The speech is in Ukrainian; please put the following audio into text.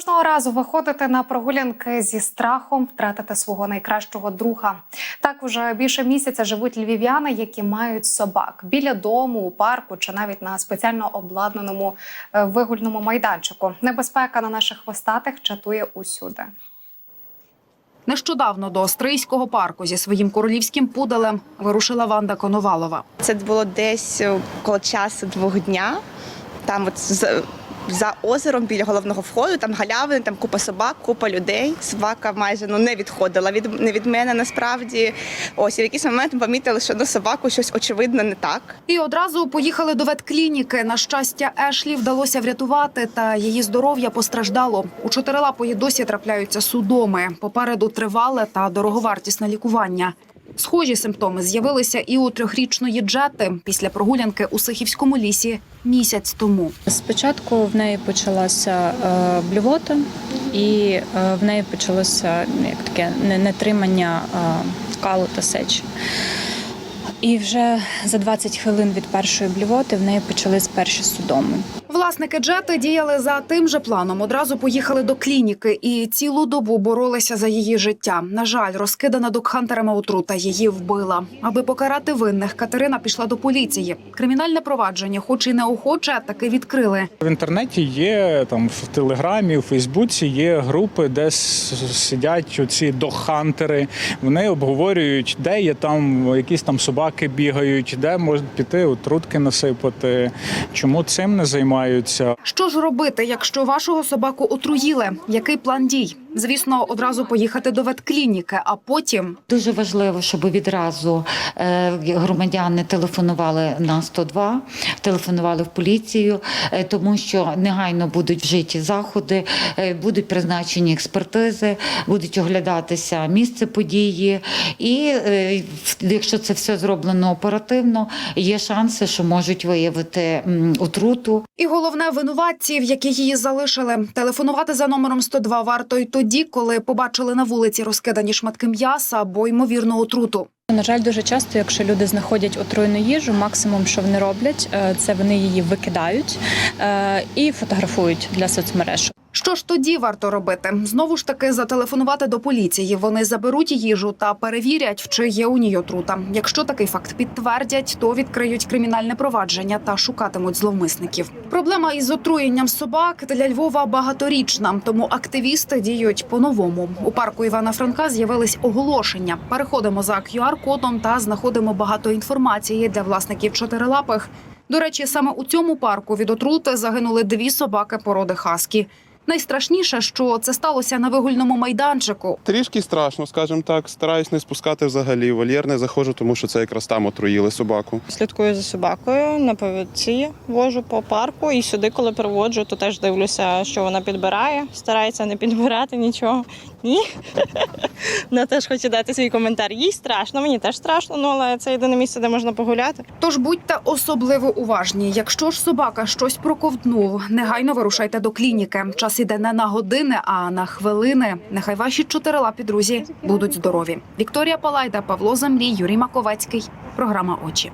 Кожного разу виходити на прогулянки зі страхом втратити свого найкращого друга. Так уже більше місяця живуть львів'яни, які мають собак біля дому, у парку чи навіть на спеціально обладнаному е, вигульному майданчику. Небезпека на наших хвостатих чатує усюди. Нещодавно до Острийського парку зі своїм королівським пуделем вирушила Ванда Коновалова. Це було десь е, коло часу двох дня. Там от з- за озером біля головного входу, там галявини, там купа собак, купа людей. Собака майже ну не відходила від не від мене насправді. Ось і в якийсь момент помітили, що на собаку щось очевидно не так. І одразу поїхали до ветклініки. На щастя, Ешлі вдалося врятувати, та її здоров'я постраждало. У чотирилапої досі трапляються судоми. Попереду тривале та дороговартісне лікування. Схожі симптоми з'явилися і у трьохрічної Джети після прогулянки у Сихівському лісі місяць тому. Спочатку в неї почалася е, блювота, і е, в неї почалося ну, як таке нетримання е, калу та сечі. І вже за 20 хвилин від першої блювоти в неї почались перші судоми. Власники джети діяли за тим же планом. Одразу поїхали до клініки і цілу добу боролися за її життя. На жаль, розкидана докхантерами отрута її вбила. Аби покарати винних, Катерина пішла до поліції. Кримінальне провадження, хоч і неохоче, таки відкрили. В інтернеті є там в Телеграмі, в Фейсбуці є групи, де сидять оці дохантери. Вони обговорюють, де є там якісь там собаки бігають, де можуть піти отрутки насипати. Чому цим не займаються? Що ж робити, якщо вашого собаку отруїли? Який план дій? Звісно, одразу поїхати до ветклініки, а потім Дуже важливо, щоб відразу е, громадяни телефонували на 102, телефонували в поліцію, е, тому що негайно будуть вжиті заходи, е, будуть призначені експертизи, будуть оглядатися місце події. І якщо це все зроблено оперативно, є шанси, що можуть виявити отруту. І головне винуватців, які її залишили. Телефонувати за номером 102 варто й тоді, коли побачили на вулиці розкидані шматки м'яса або ймовірно отруту. На жаль, дуже часто, якщо люди знаходять отруєну їжу, максимум, що вони роблять, е, це вони її викидають е, і фотографують для соцмереж. Що ж тоді варто робити? Знову ж таки зателефонувати до поліції. Вони заберуть їжу та перевірять, чи є у ній отрута. Якщо такий факт підтвердять, то відкриють кримінальне провадження та шукатимуть зловмисників. Проблема із отруєнням собак для Львова багаторічна, тому активісти діють по-новому. У парку Івана Франка з'явились оголошення. Переходимо за QR-кодом та знаходимо багато інформації для власників чотирилапих. До речі, саме у цьому парку від отрути загинули дві собаки породи хаскі. Найстрашніше, що це сталося на вигульному майданчику. Трішки страшно, скажімо так. Стараюсь не спускати взагалі. Вольєр не заходжу, тому що це якраз там отруїли собаку. Слідкую за собакою на повідці, вожу по парку і сюди, коли приводжу, то теж дивлюся, що вона підбирає. Старається не підбирати нічого. Ні. Вона теж хоче дати свій коментар. Їй страшно, мені теж страшно, ну але це єдине місце, де можна погуляти. Тож будьте особливо уважні. Якщо ж собака щось проковтнув, негайно вирушайте до клініки. Час іде не на години, а на хвилини. Нехай ваші чотирилапі друзі будуть здорові. Вікторія Палайда, Павло Замрій, Юрій Маковецький. Програма Очі.